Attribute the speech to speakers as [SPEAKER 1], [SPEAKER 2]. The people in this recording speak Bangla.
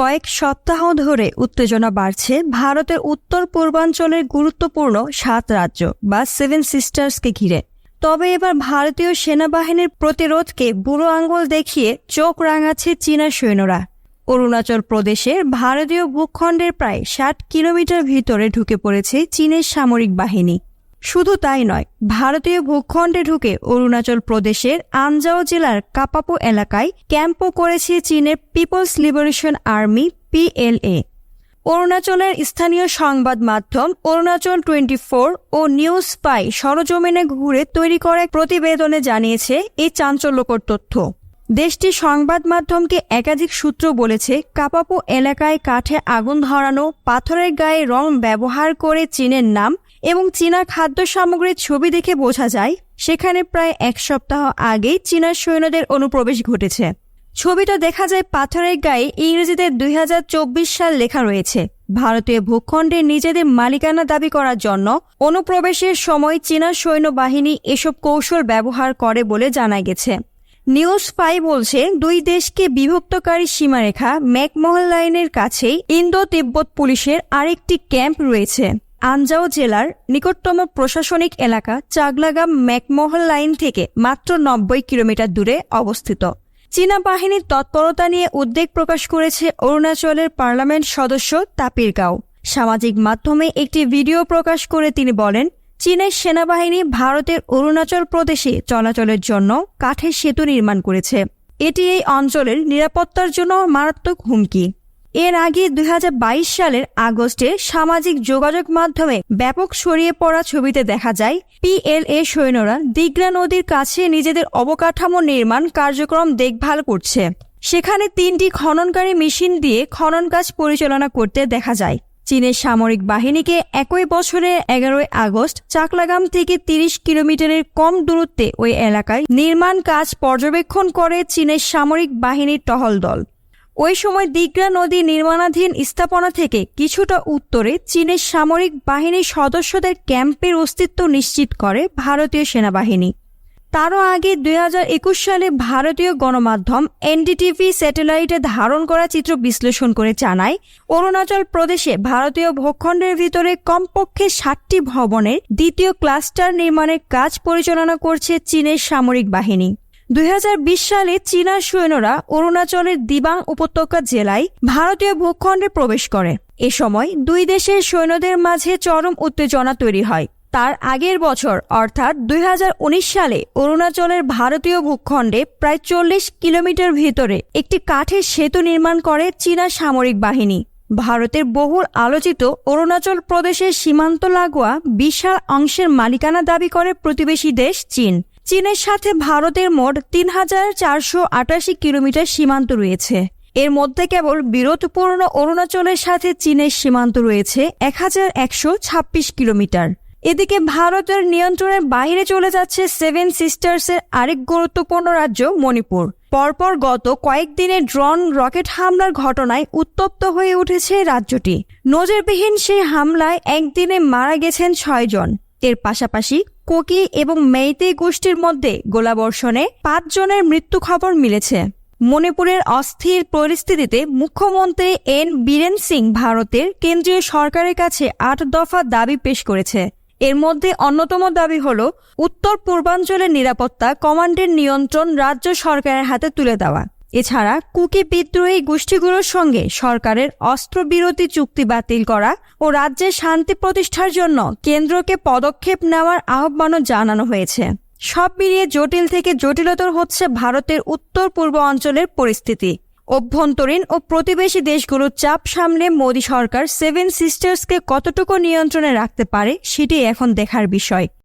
[SPEAKER 1] কয়েক সপ্তাহ ধরে উত্তেজনা বাড়ছে ভারতের উত্তর পূর্বাঞ্চলের গুরুত্বপূর্ণ সাত রাজ্য বা সেভেন সিস্টার্সকে ঘিরে। তবে এবার ভারতীয় সেনাবাহিনীর প্রতিরোধকে বুড়ো আঙ্গুল দেখিয়ে চোখ রাঙাচ্ছে চীনা সৈন্যরা। অরুণাচল প্রদেশের ভারতীয় ভূখণ্ডের প্রায় ষাট কিলোমিটার ভিতরে ঢুকে পড়েছে চীনের সামরিক বাহিনী। শুধু তাই নয়, ভারতীয় ভূখণ্ডে ঢুকে অরুণাচল প্রদেশের আনজাও জেলার কাপাপু এলাকায় ক্যাম্পও করেছে চীনের পিপলস লিবারেশন আর্মি, পিএলএ। অরুণাচলের স্থানীয় সংবাদ মাধ্যম অরুণাচল টোয়েন্টি ফোর ও নিউজ পাই সরজমিনে ঘুরে তৈরি করা প্রতিবেদনে জানিয়েছে এই চাঞ্চল্যকর তথ্য। দেশটির সংবাদ মাধ্যমকে একাধিক সূত্র বলেছে, কাপাপু এলাকায় কাঠে আগুন ধরানো, পাথরের গায়ে রং ব্যবহার করে চীনের নাম এবং চীনা খাদ্য সামগ্রীর ছবি দেখে বোঝা যায়, সেখানে প্রায় এক সপ্তাহ আগেই চীনা সৈন্যদের অনুপ্রবেশ ঘটেছে। ছবিটা দেখা যায় পাথরের গায়ে, ইংরেজিতে দুই হাজার চব্বিশ সাল লেখা রয়েছে। ভারতীয় ভূখণ্ডে নিজেদের মালিকানা দাবি করার জন্য অনুপ্রবেশের সময় চীনা সৈন্যবাহিনী এসব কৌশল ব্যবহার করে বলে জানা গেছে। নিউজ পাই বলছে, দুই দেশকে বিভক্তকারী সীমারেখা ম্যাকমহল লাইনের কাছেই ইন্দো তিব্বত পুলিশের আরেকটি ক্যাম্প রয়েছে। আনজাও জেলার নিকটতম প্রশাসনিক এলাকা চাগলাগাম ম্যাকমহল লাইন থেকে মাত্র নব্বই কিলোমিটার দূরে অবস্থিত। চীনা বাহিনীর তৎপরতা নিয়ে উদ্বেগ প্রকাশ করেছে অরুণাচলের পার্লামেন্ট সদস্য তাপির গাও। সামাজিক মাধ্যমে একটি ভিডিও প্রকাশ করে তিনি বলেন, চীনের সেনাবাহিনী ভারতের অরুণাচল প্রদেশে চলাচলের জন্য কাঠের সেতু নির্মাণ করেছে। এটি এই অঞ্চলের নিরাপত্তার জন্য মারাত্মক হুমকি। এর আগে দুই হাজার বাইশ সালের আগস্টে সামাজিক যোগাযোগ মাধ্যমে ব্যাপক ছড়িয়ে পড়া ছবিতে দেখা যায় পিএলএ সৈন্যরা দিগ্রা নদীর কাছে নিজেদের অবকাঠামো নির্মাণ কার্যক্রম দেখভাল করছে। সেখানে তিনটি খননকারী মেশিন দিয়ে খনন কাজ পরিচালনা করতে দেখা যায়। চীনের সামরিক বাহিনীকে একই বছরের এগারোই আগস্ট চাকলাগাম থেকে তিরিশ কিলোমিটারের কম দূরত্বে ওই এলাকায় নির্মাণ কাজ পর্যবেক্ষণ করে চীনের সামরিক বাহিনীর টহল দল। ওই সময় দিগ্রা নদী নির্মাণাধীন স্থাপনা থেকে কিছুটা উত্তরে চীনের সামরিক বাহিনীর সদস্যদের ক্যাম্পের অস্তিত্ব নিশ্চিত করে ভারতীয় সেনাবাহিনী। তারও আগে দু হাজার একুশ সালে ভারতীয় গণমাধ্যম এনডিটিভি স্যাটেলাইটে ধারণ করা চিত্র বিশ্লেষণ করে জানায়, অরুণাচল প্রদেশে ভারতীয় ভূখণ্ডের ভিতরে কমপক্ষে ষাটটি ভবনের দ্বিতীয় ক্লাস্টার নির্মাণের কাজ পরিচালনা করছে চীনের সামরিক বাহিনী। দুই হাজার বিশ সালে চীনা সৈন্যরা অরুণাচলের দিবাং উপত্যকা জেলায় ভারতীয় ভূখণ্ডে প্রবেশ করে। এ সময় দুই দেশের সৈন্যদের মাঝে চরম উত্তেজনা তৈরি হয়। তার আগের বছর, অর্থাৎ দুই হাজার উনিশ সালে, অরুণাচলের ভারতীয় ভূখণ্ডে প্রায় চল্লিশ কিলোমিটার ভিতরে একটি কাঠের সেতু নির্মাণ করে চীনা সামরিক বাহিনী। ভারতের বহুল আলোচিত অরুণাচল প্রদেশের সীমান্ত লাগোয়া বিশাল অংশের মালিকানা দাবি করে প্রতিবেশী দেশ চীন। চীনের সাথে ভারতের মোট তিন হাজার চারশো আটাশি কিলোমিটার সীমান্ত রয়েছে। এর মধ্যে কেবল বিরোধপূর্ণ অরুণাচলের সাথে চীনের সীমান্ত রয়েছে এক হাজার একশো ছাব্বিশ কিলোমিটার। এদিকে ভারতের নিয়ন্ত্রণের বাইরে চলে যাচ্ছে সেভেন সিস্টার্সের আরেক গুরুত্বপূর্ণ রাজ্য মণিপুর। পরপর গত কয়েকদিনে ড্রোন রকেট হামলার ঘটনায় উত্তপ্ত হয়ে উঠেছে রাজ্যটি। নজরবিহীন সেই হামলায় একদিনে মারা গেছেন ছয়জন এর পাশাপাশি কোকি এবং মেইতে গোষ্ঠীর মধ্যে গোলাবর্ষণে পাঁচজনের মৃত্যু খবর মিলেছে। মণিপুরের অস্থির পরিস্থিতিতে মুখ্যমন্ত্রী এন বীরেন সিং ভারতের কেন্দ্রীয় সরকারের কাছে আট দফা দাবি পেশ করেছে। এর মধ্যে অন্যতম দাবি হল, উত্তর পূর্বাঞ্চলের নিরাপত্তা কমান্ডের নিয়ন্ত্রণ রাজ্য সরকারের হাতে তুলে দেওয়া। এছাড়া, কুকি বিদ্রোহী গোষ্ঠীগুলোর সঙ্গে সরকারের অস্ত্রবিরতি চুক্তি বাতিল করা ও রাজ্যের শান্তি প্রতিষ্ঠার জন্য কেন্দ্রকে পদক্ষেপ নেওয়ার আহ্বানও জানানো হয়েছে। সব মিলিয়ে জটিল থেকে জটিলতর হচ্ছে ভারতের উত্তর পূর্ব অঞ্চলের পরিস্থিতি। অভ্যন্তরীণ ও প্রতিবেশী দেশগুলোর চাপ সামলে মোদী সরকার সেভেন সিস্টার্সকে কতটুকু নিয়ন্ত্রণে রাখতে পারে, সেটি এখন দেখার বিষয়।